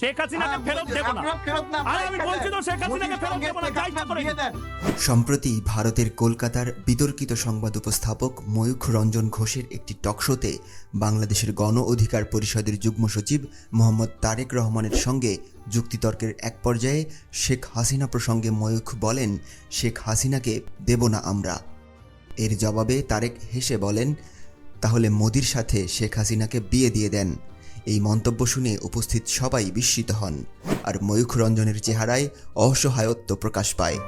শেখ হাসিনাকে ফেরত দেব না। আপনারা ফেরত না আরে আমি বলছি তো শেখ হাসিনাকে ফেরত দেব না, যা করে। সম্প্রতি ভারতের কলকাতার বিতর্কিত সংবাদ উপস্থাপক ময়ূখ রঞ্জন ঘোষের একটি টকশোতে বাংলাদেশের গণ অধিকার পরিষদের যুগ্ম সচিব মোহাম্মদ তারেক রহমানের সঙ্গে যুক্তিতর্কের এক পর্যায়ে শেখ হাসিনা প্রসঙ্গে ময়ূখ বলেন শেখ হাসিনাকে দেব না আমরা। এর জবাবে তারেক হেসে বলেন তাহলে মোদির সাথে শেখ হাসিনাকে বিয়ে দিয়ে দেন। এই মন্তব্য শুনে উপস্থিত সবাই বিস্মিত হন, আর ময়ূখ রঞ্জনের চেহারায় অসহায়ত্ব প্রকাশ পায়।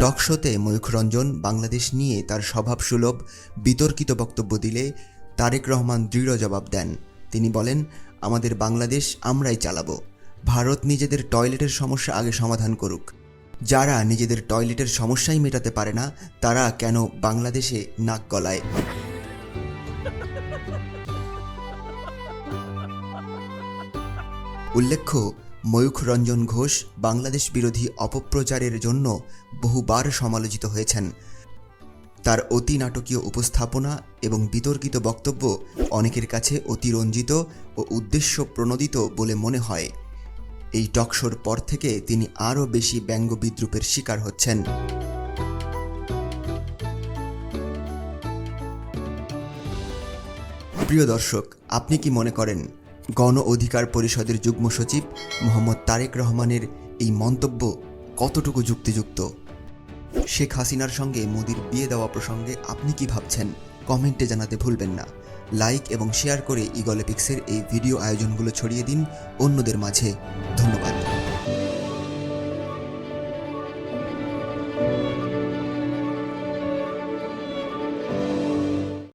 টকশোতে ময়ূখ রঞ্জন বাংলাদেশ নিয়ে তার স্বভাবসুলভ, বিতর্কিত বক্তব্য দিলে তারেক রহমান দৃঢ় জবাব দেন। তিনি বলেন, আমাদের বাংলাদেশ আমরাই চালাবো। ভারত নিজেদের টয়লেটের সমস্যা আগে সমাধান করুক। যারা নিজেদের টয়লেটের সমস্যাই মেটাতে পারে না, তারা কেন বাংলাদেশে নাক গলায়? উল্লেখ্য, ময়ূখ রঞ্জন ঘোষ বাংলাদেশ বিরোধী অপপ্রচারের জন্য বহুবার সমালোচিত হয়েছেন। তার অতি নাটকীয় উপস্থাপনা এবং বিতর্কিত বক্তব্য অনেকের কাছে অতিরঞ্জিত ও উদ্দেশ্য প্রণোদিত বলে মনে হয়। এই টকশোর পর থেকে তিনি আরও বেশি ব্যঙ্গ বিদ্রুপের শিকার হচ্ছেন। প্রিয় দর্শক, আপনি কি মনে করেন গণ অধিকার পরিষদের যুগ্ম সচিব মোহাম্মদ তারেক রহমানের এই মন্তব্য কতটুকু যুক্তিযুক্ত? শেখ হাসিনার সঙ্গে মোদির বিয়ে দেওয়া প্রসঙ্গে আপনি কি ভাবছেন? কমেন্টে জানাতে ভুলবেন না। লাইক এবং শেয়ার করে ইগলেপিক্সের এই ভিডিও আয়োজনগুলো ছড়িয়ে দিন অন্যদের মাঝে। ধন্যবাদ।